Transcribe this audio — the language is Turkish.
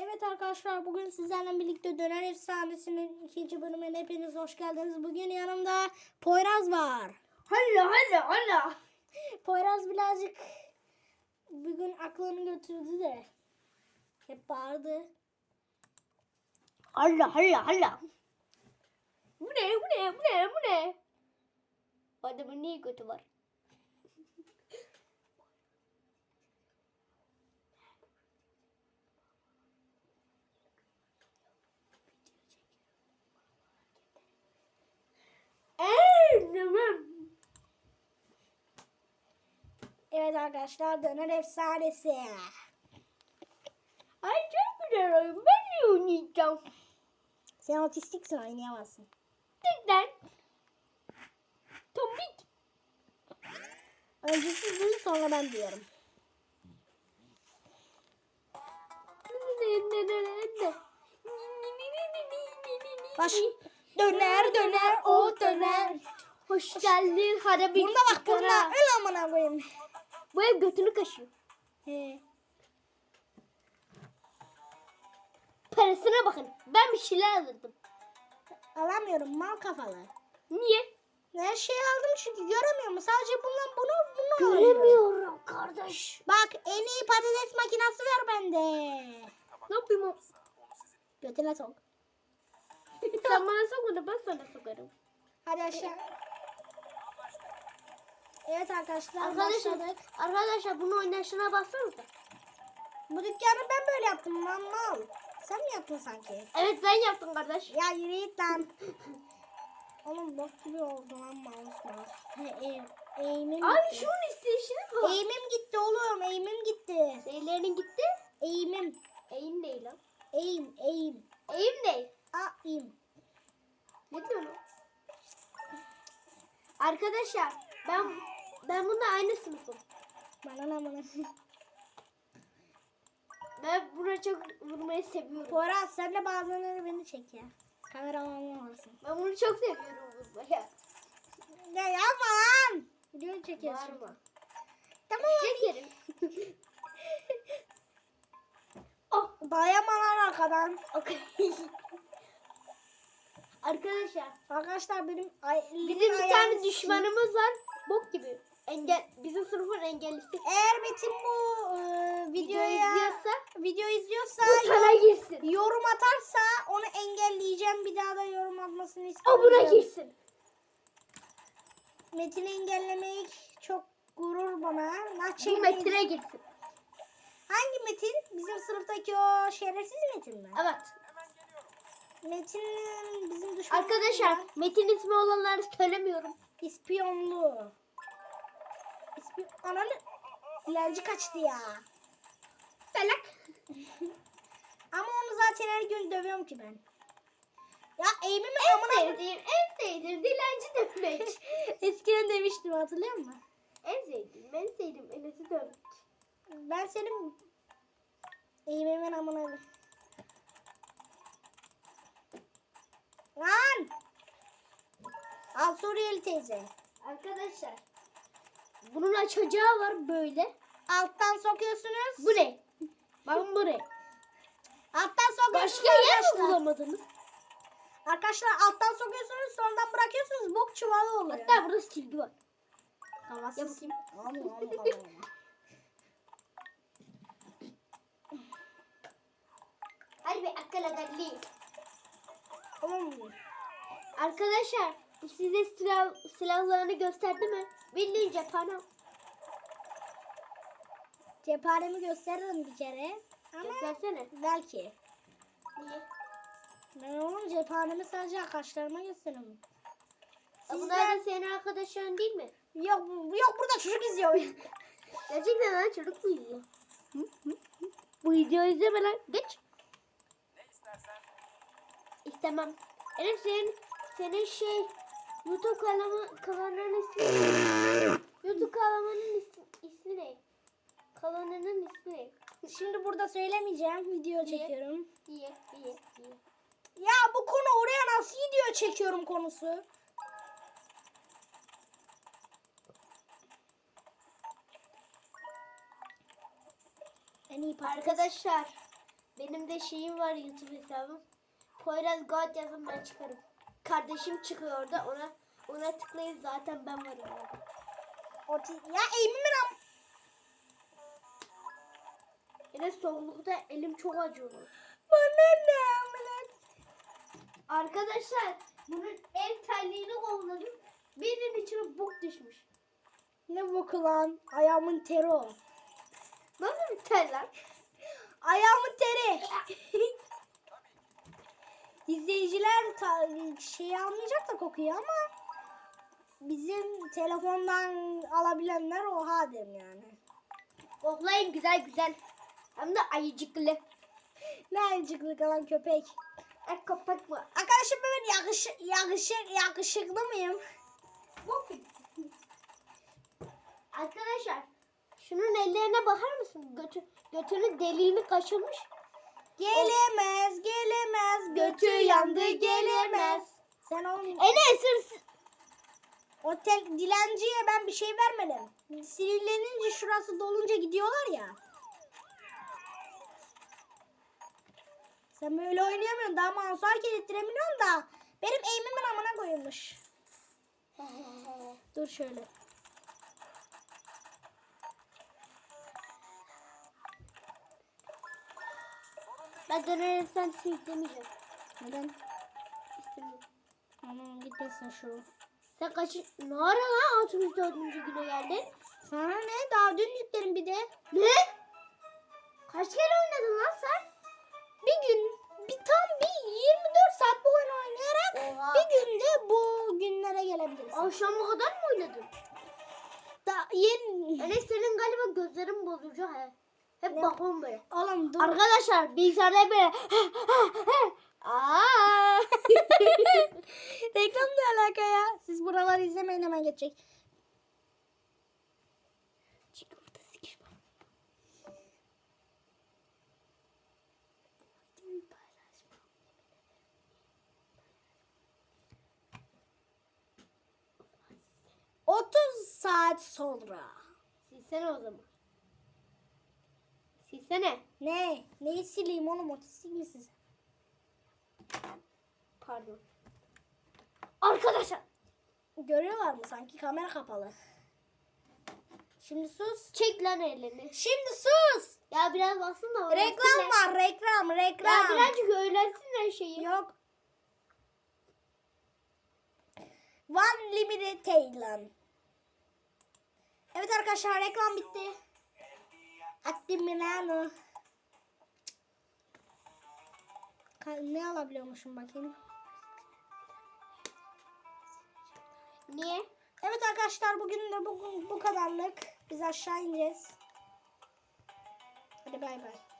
Evet arkadaşlar bugün sizlerle birlikte Döner Efsanesi'nin ikinci bölümüne hepiniz hoş geldiniz. Bugün yanımda Poyraz var. Hala hala hala. Poyraz birazcık bugün aklını götürdü de hep bağırdı. Hala hala hala. Bu ne bu ne bu ne bu ne? Adamın niye kötü var? Tamam. Evet arkadaşlar Döner Efsanesi. Ay çok güzel oyun. Ben de oynayacağım. Sen otistiksin oynayamazsın. Tıklan. Tombik. Önce siz duyun sonra ben diyorum. Baş döner döner o döner. Hoş geldin harabi. Bunda bak bunda öl amına koyayım. Bu ev götünü kaşıyor. He. Parasına bakın. Ben bir şeyler alırdım. Alamıyorum mal kafalı. Niye? Her şeyi aldım çünkü göremiyorum. Sadece bundan bunu bunu alıyorum. Göremiyorum kardeş. Bak en iyi patates makinesi ver bende. Ne yapayım o? Götüne sok. Sen bana sok onu ben sana sokarım. Hadi aşağı. Evet arkadaşlar Arkadaşlar, başladık. arkadaşlar bunu oynayışına baksanıza. Bu dükkanı ben böyle yaptım lan mal. Sen mi yaptın sanki? Evet ben yaptım kardeş. Ya yürü git lan. Oğlum bok gibi oldu lan mouse mouse. Eğim, eğimim Abi gitti. şunun isteyişine bak. Eğimim gitti oğlum eğimim gitti. Neylerin gitti? Eğimim. Eğim değil lan. Eğim eğim. Eğim değil. Aim. Ne diyorsun? Arkadaşlar ben ben bununla aynı sınıfım. Bana ne bana. Ben buna çok vurmayı seviyorum. Poyraz sen de bazenleri beni çek ya. Kameraman olsun. Ben bunu çok seviyorum vurmaya. Ya yapma lan. Video çekiyorsun. Bağırma. Tamam. Çekerim. oh, Dayamalar arkadan. Arkadaşlar Arkadaşlar benim ay, bizim bir tane düşmanımız var. Bok gibi. Engel bizim sınıfın engellisi. Eğer Metin bu e, Video videoya izliyorsa video izliyorsa bu sana girsin. yorum atarsa onu engelleyeceğim. Bir daha da yorum atmasını O istemiyorum. buna girsin. Metin'i engellemek çok gurur bana. Bu. Metin'e girsin. Hangi Metin? Bizim sınıftaki o şerefsiz Metin mi? Evet. Metin'in bizim düşmanımız Arkadaşlar. Metin ismi olanları söylemiyorum. İspiyonlu. İspiyon... Ananı... İlerci kaçtı ya. Salak. Ama onu zaten her gün dövüyorum ki ben. Ya eğimimi En amına... sevdiğim, en sevdiğim dilenci dövmek. Eskiden demiştim hatırlıyor musun? en sevdiğim, en sevdiğim Enes'i dövmek. Ben senin eğimimin amına... Lan! Al Suriyeli teyze. Arkadaşlar. Bunun açacağı var böyle. Alttan sokuyorsunuz. Bu ne? Bakın bu ne? Alttan sokuyorsunuz Başka yer mi arkadaşlar. bulamadınız? Arkadaşlar alttan sokuyorsunuz sonradan bırakıyorsunuz bok çuvalı oluyor. Hatta burada silgi var. Havasız. Yap bakayım. Aman, aman, aman. Hadi be akıl adalli. Oğlum, Arkadaşlar size silah, silahlarını gösterdi mi? Bildiğin cephane. Cephanemi gösteririm bir kere. Ama Göstersene. belki. Niye? Ben oğlum cephanemi sadece arkadaşlarıma gösteririm. Bunlar Sizden... da senin arkadaşların değil mi? Yok, yok burada çocuk izliyor. Gerçekten lan çocuk mu izliyor? Bu videoyu izleme lan. Geç. İstemem. Elif senin, senin şey YouTube kanalı, kanalının ismi YouTube kanalının ismi, ismi ne? Kanalının ismi ne? Şimdi burada söylemeyeceğim. Video çekiyorum. Diye, diye, diye. Ya bu konu oraya nasıl gidiyor çekiyorum konusu. En iyi patates. Arkadaşlar Benim de şeyim var YouTube hesabım. Poyraz God yazın ben çıkarım. Kardeşim çıkıyor orada ona ona tıklayın zaten ben varım orada. O ti- ya eğimimin am... Yine soğukta elim çok acıyor. Bana ne amına? Arkadaşlar bunun el terliğini kovladım. Birinin içine bok düşmüş. Ne boku lan? Ayağımın teri o. Nasıl bir tel lan? Ayağımın teri. İzleyiciler şey almayacak da kokuyu ama bizim telefondan alabilenler oha derim yani. Koklayın güzel güzel. Hem de ayıcıklı. Ne ayıcıklı kalan köpek. E köpek var. Arkadaşım ben yakışık, yakışık, yakışıklı mıyım? Arkadaşlar şunun ellerine bakar mısın? Götü, götünün deliğini kaşımış. Gelemez, gelemez, götü yandı gelemez. Sen o, Enes o tek dilenciye ben bir şey vermedim. Sinirlenince şurası dolunca gidiyorlar ya. Sen böyle oynayamıyorsun. Daha mouse'u hareket ettiremiyorsun da. Benim eğimimin amına koyulmuş. Dur şöyle. Ben dönersem silklemeyeceğim. Neden? İstemiyorum. Aman gitmesin şu. Sen kaç... Ne ara lan 64. güne geldin? Sana ne? Daha dün yüklerim bir de. Ne? Kaç kere oynadın lan sen? Bir gün bir tam bir 24 saat bu oyunu oynayarak Oha. bir günde bu günlere gelebiliriz. Akşama kadar mı oynadın? Da yeni Enes senin galiba gözlerin bozucu he. Hep Ne? bakıyorum böyle. oğlum dur. Arkadaşlar bilgisayarda böyle Aa! Reklam ne alaka ya? Siz buraları izlemeyin hemen geçecek. Saat sonra. Silsene o zaman. Silsene. Ne? Neyi sileyim oğlum? Otistik misin sen? Pardon. Arkadaşlar. Görüyorlar mı sanki? Kamera kapalı. Şimdi sus. Çek lan elini. Şimdi sus. Ya biraz bassın da. Reklam var. Reklam. Ya Reklam. birazcık öğrensinler şeyi. Yok. One Limited Thailand. Evet arkadaşlar reklam bitti. Atti Milano. Ne alabiliyormuşum bakayım. Niye? Evet arkadaşlar bugün de bu, bu kadarlık. Biz aşağı ineceğiz. Hadi bay bay.